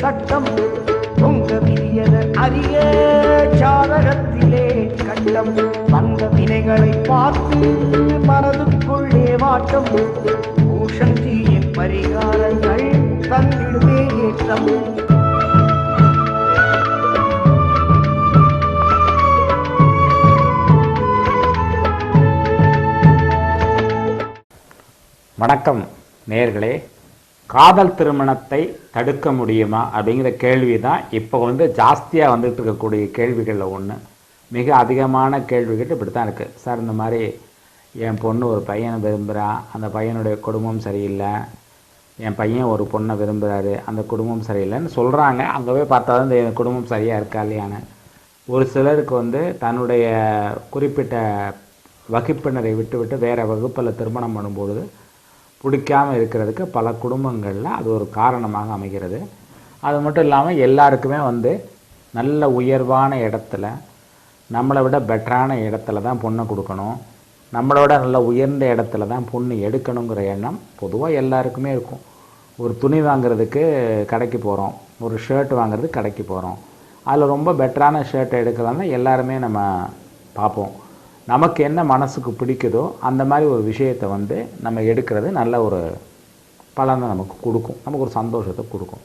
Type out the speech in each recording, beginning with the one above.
சட்டம் பொங்க விதியதன் அரிய சாதகத்திலே கண்டம் வந்த வினைகளை பார்த்து மனதுக்குள்ளே வாட்டம். பூஷன் பூஷந்தியின் பரிகாரங்கள் தந்திடுமே ஏற்றம். வணக்கம் நேர்களே. காதல் திருமணத்தை தடுக்க முடியுமா அப்படிங்கிற கேள்வி தான் இப்போ வந்து ஜாஸ்தியாக வந்துட்டு இருக்கக்கூடிய கேள்விகளில் ஒன்று மிக அதிகமான கேள்விகள் இப்படி தான் இருக்குது சார் இந்த மாதிரி என் பொண்ணு ஒரு பையனை விரும்புகிறான் அந்த பையனுடைய குடும்பம் சரியில்லை என் பையன் ஒரு பொண்ணை விரும்புகிறாரு அந்த குடும்பம் சரியில்லைன்னு சொல்கிறாங்க அங்கே போய் பார்த்தா தான் இந்த குடும்பம் சரியாக இருக்கா இல்லையான்னு. ஒரு சிலருக்கு வந்து தன்னுடைய குறிப்பிட்ட வகுப்பினரை விட்டுவிட்டு வேறு வகுப்பில் திருமணம் பண்ணும்பொழுது பிடிக்காம இருக்கிறதுக்கு பல குடும்பங்களில் அது ஒரு காரணமாக அமைகிறது. அது மட்டும் இல்லாமல் எல்லாருக்குமே வந்து நல்ல உயர்வான இடத்துல நம்மளை விட பெட்டரான இடத்துல தான் பொண்ணை கொடுக்கணும். நம்மளை விட நல்ல உயர்ந்த இடத்துல தான் பொண்ணு எடுக்கணுங்கிற எண்ணம் பொதுவாக எல்லாருக்குமே இருக்கும். ஒரு துணி வாங்குறதுக்கு கடைக்கு போகிறோம் ஒரு ஷர்ட் வாங்குறதுக்கு கடைக்கு போகிறோம் அதில் ரொம்ப பெட்டரான ஷர்ட் எடுக்கிறதா எல்லாருமே நம்ம பார்ப்போம். நமக்கு என்ன மனசுக்கு பிடிக்குதோ அந்த மாதிரி ஒரு விஷயத்தை வந்து நம்ம எடுக்கிறது நல்ல ஒரு பலனை நமக்கு கொடுக்கும். நமக்கு ஒரு சந்தோஷத்தை கொடுக்கும்.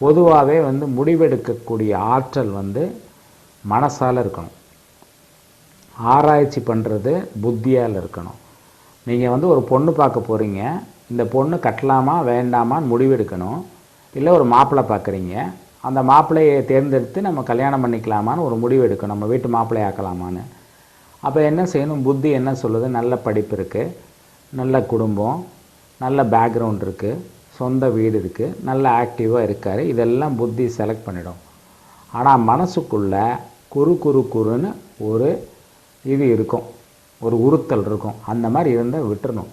பொதுவாகவே வந்து முடிவெடுக்கக்கூடிய ஆற்றல் வந்து மனசால் இருக்கணும். ஆராய்ச்சி பண்ணுறது புத்தியால் இருக்கணும். நீங்கள் வந்து ஒரு பொண்ணு பார்க்க போகிறீங்க இந்த பொண்ணு கட்டலாமா வேண்டாமான்னு முடிவெடுக்கணும். இல்லை ஒரு மாப்பிள்ளை பார்க்குறீங்க. அந்த மாப்பிள்ளையை தேர்ந்தெடுத்து நம்ம கல்யாணம் பண்ணிக்கலாமான்னு ஒரு முடிவு எடுக்கணும் நம்ம வீட்டு மாப்பிள்ளை ஆக்கலாமான்னு அப்போ என்ன செய்யணும்? புத்தி என்ன சொல்லுது? நல்ல படிப்பு இருக்குது நல்ல குடும்பம். நல்ல பேக்ரவுண்ட் இருக்குது சொந்த வீடு இருக்குது நல்ல ஆக்டிவாக இருக்கார். இதெல்லாம் புத்தி செலக்ட் பண்ணிடும். ஆனால் மனசுக்குள்ளே குறு குறு குறுன்னு ஒரு இது இருக்கும். ஒரு உறுத்தல் இருக்கும். அந்த மாதிரி இருந்தால் விட்டுறணும்.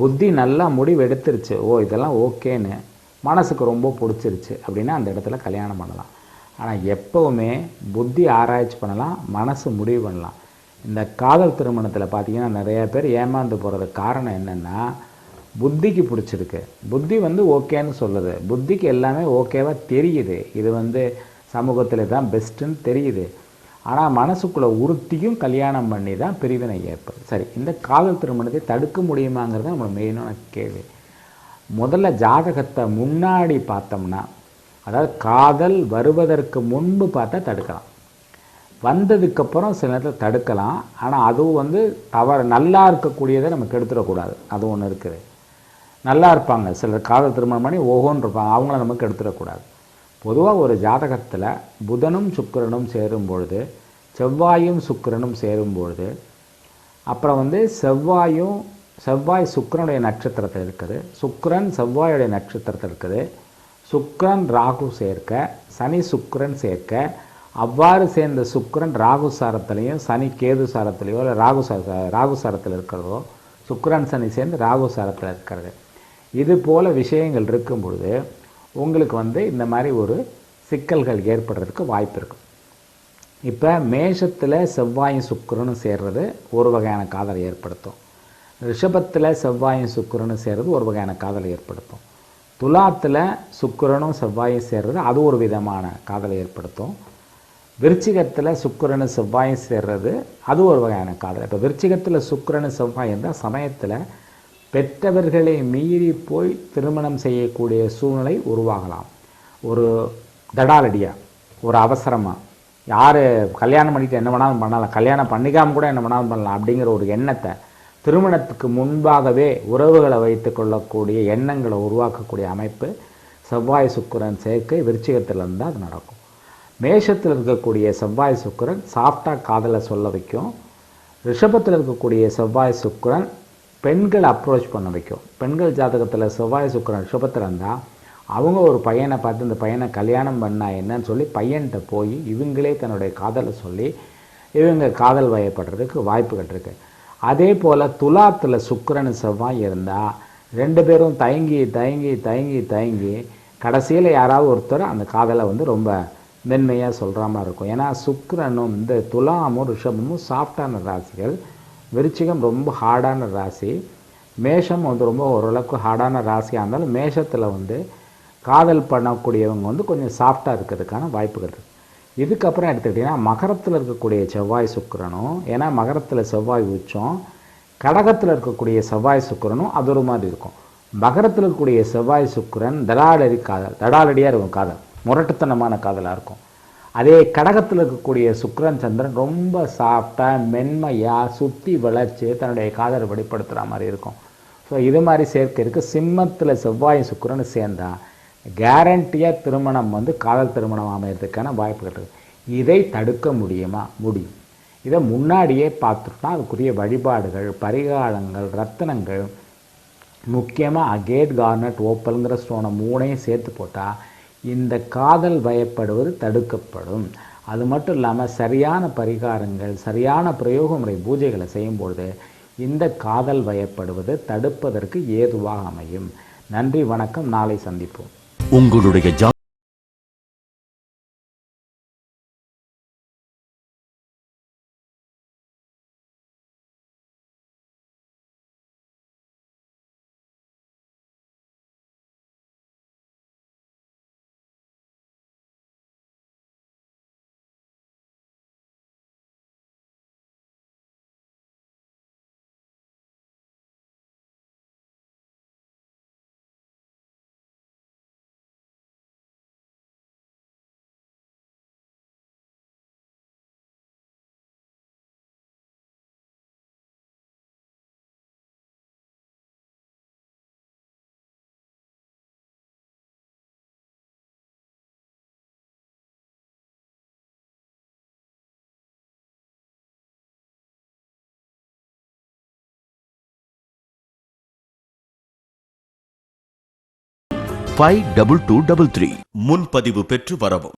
புத்தி நல்லா முடிவு எடுத்துருச்சு ஓ இதெல்லாம் ஓகேன்னு மனசுக்கு ரொம்ப பிடிச்சிருச்சு அப்படின்னா அந்த இடத்துல கல்யாணம் பண்ணலாம். ஆனால் எப்போவுமே புத்தி ஆராய்ச்சி பண்ணலாம். மனசு முடிவு பண்ணலாம். இந்த காதல் திருமணத்தில் பார்த்தீங்கன்னா நிறைய பேர் ஏமாந்து போகிறதுக்கு காரணம் என்னென்னா புத்திக்கு பிடிச்சிருக்கு. புத்தி வந்து ஓகேன்னு சொல்லுது. புத்திக்கு எல்லாமே ஓகேவாக தெரியுது. இது வந்து சமூகத்தில் தான் பெஸ்ட்டுன்னு தெரியுது. ஆனால் மனசுக்குள்ளே உறுத்தியும் கல்யாணம் பண்ணி தான் பிரிவினை ஏற்படும் சரி இந்த காதல் திருமணத்தை தடுக்க முடியுமாங்கிறது நம்ம மெயினான கேள்வி. முதல்ல ஜாதகத்தை முன்னாடி பார்த்தோம்னா அதாவது காதல் வருவதற்கு முன்பு பார்த்தா தடுக்கலாம். வந்ததுக்கப்புறம் சில நேரத்தில் தடுக்கலாம். ஆனால் அதுவும் வந்து தவறு. நல்லா இருக்கக்கூடியதை நம்ம கெடுத்துடக்கூடாது. அது ஒன்று இருக்குது. நல்லா இருப்பாங்க. சிலர் காதல் திருமணம் பண்ணி ஓஹோன்னு இருப்பாங்க. அவங்கள நம்ம கெடுத்துடக்கூடாது. பொதுவாக ஒரு ஜாதகத்தில் புதனும் சுக்கிரனும் சேரும் பொழுது செவ்வாயும் சுக்கரனும் சேரும் பொழுது அப்புறம் வந்து செவ்வாயும் செவ்வாய் சுக்கிரனுடைய நட்சத்திரத்தில் இருக்குது. சுக்கரன் செவ்வாயுடைய நட்சத்திரத்தில் இருக்குது. சுக்கரன் ராகு சேர்க்க சனி சுக்கரன் சேர்க்க அவ்வாறு சேர்ந்த சுக்கரன் ராகு சாரத்திலையும் சனி கேது சாரத்திலையோ இல்லை ராகு சார ராகு சாரத்தில் இருக்கிறதோ சுக்கரன் சனி சேர்ந்து ராகு சாரத்தில் இருக்கிறது. இது போல் விஷயங்கள் இருக்கும் பொழுது உங்களுக்கு வந்து இந்த மாதிரி ஒரு சிக்கல்கள் ஏற்படுறதுக்கு வாய்ப்பு இருக்கும் இப்போ மேஷத்தில் செவ்வாயும் சுக்கரனும் சேர்றது ஒரு வகையான காதலை ஏற்படுத்தும். ரிஷபத்தில் செவ்வாயும் சுக்கரனும் சேர்றது ஒரு வகையான காதலை ஏற்படுத்தும். துலாத்தில் சுக்கரனும் செவ்வாயும் சேர்றது அது ஒரு விதமான காதலை ஏற்படுத்தும். விருச்சிகத்தில் சுக்கரனு செவ்வாயும் சேர்றது அது ஒரு வகையான காதல். இப்போ விருச்சிகத்தில் சுக்கரனு செவ்வாய் இருந்தால் சமயத்தில் பெற்றவர்களை மீறி போய் திருமணம் செய்யக்கூடிய சூழ்நிலை உருவாகலாம். ஒரு தடாலடியாக ஒரு அவசரமாக யார் கல்யாணம் பண்ணிட்டு என்ன வேணாலும் பண்ணலாம் கல்யாணம் பண்ணிக்காம கூட என்ன வேணாலும் பண்ணலாம் அப்படிங்கிற ஒரு எண்ணத்தை திருமணத்துக்கு முன்பாகவே உறவுகளை வைத்து கொள்ளக்கூடிய எண்ணங்களை உருவாக்கக்கூடிய அமைப்பு செவ்வாய் சுக்கிரன் சேர்க்கை விருச்சிகத்தில் இருந்தால் அது நடக்கும். மேஷத்தில் இருக்கக்கூடிய செவ்வாய் சுக்கரன் சாஃப்டாக காதலை சொல்ல வைக்கும். ரிஷபத்தில் இருக்கக்கூடிய செவ்வாய் சுக்கரன் பெண்களை அப்ரோச் பண்ண வைக்கும். பெண்கள் ஜாதகத்தில் செவ்வாய் சுக்கரன் ரிஷபத்தில் இருந்தால் அவங்க ஒரு பையனை பார்த்து இந்த பையனை கல்யாணம் பண்ணா என்னன்னு சொல்லி பையன்கிட்ட போய் இவங்களே தன்னுடைய காதலை சொல்லி இவங்க காதல் வயப்படுறதுக்கு வாய்ப்புகள் இருக்குது அதே போல் துலாத்தில் சுக்கரன் செவ்வாய் இருந்தால் ரெண்டு பேரும் தயங்கி தயங்கி தயங்கி தயங்கி கடைசியில் யாராவது ஒருத்தர் அந்த காதலை வந்து ரொம்ப மென்மையாக சொல்கிற மாதிரி இருக்கும். ஏன்னா சுக்கிரனும் இந்த துலாமும் ரிஷபமும் சாஃப்டான ராசிகள். விருச்சிகம் ரொம்ப ஹார்டான ராசி. மேஷம் வந்து ரொம்ப ஓரளவுக்கு ஹார்டான ராசியாக இருந்தாலும் மேஷத்தில் வந்து காதல் பண்ணக்கூடியவங்க வந்து கொஞ்சம் சாஃப்டாக இருக்கிறதுக்கான வாய்ப்புகள் இருக்குது இதுக்கப்புறம் எடுத்துக்கிட்டிங்கன்னா மகரத்தில் இருக்கக்கூடிய செவ்வாய் சுக்கரனும் ஏன்னா மகரத்தில் செவ்வாய் உச்சம். கடகத்தில் இருக்கக்கூடிய செவ்வாய் சுக்கரனும் அது ஒரு மாதிரி இருக்கும். மகரத்தில் இருக்கக்கூடிய செவ்வாய் சுக்கரன் தடாலடி காதல் தடாலடியாக இருக்கும் காதல். முரட்டுத்தனமான காதலாக இருக்கும். அதே கடகத்தில் இருக்கக்கூடிய சுக்ரன் சந்திரன் ரொம்ப சாஃப்டாக மென்மையாக சுற்றி வளைச்சு தன்னுடைய காதலை வெளிப்படுத்துகிற மாதிரி இருக்கும். ஸோ இது மாதிரி சேர்க்கை இருக்குது சிம்மத்தில் செவ்வாய் சுக்கரன் சேர்ந்தால் கேரண்டியாக திருமணம் வந்து காதல் திருமணம் அமைகிறதுக்கான வாய்ப்புகள் இருக்குது இதை தடுக்க முடியுமா? முடியும். இதை முன்னாடியே பார்த்துட்டோம்னா அதுக்குரிய வழிபாடுகள் பரிகாரங்கள் ரத்தனங்கள் முக்கியமாக அகேட் கார்னட் ஓப்பல்ங்கிற ஸ்டோனை மூணையும் சேர்த்து போட்டால் இந்த காதல் பயப்படுவது தடுக்கப்படும். அது மட்டும் இல்லாமல் சரியான பரிகாரங்கள் சரியான பிரயோக முறை பூஜைகளை செய்யும்பொழுது இந்த காதல் பயப்படுவது தடுப்பதற்கு ஏதுவாக அமையும். நன்றி வணக்கம். நாளை சந்திப்போம். உங்களுடைய five double two double three முன்பதிவு பெற்று வரவும்.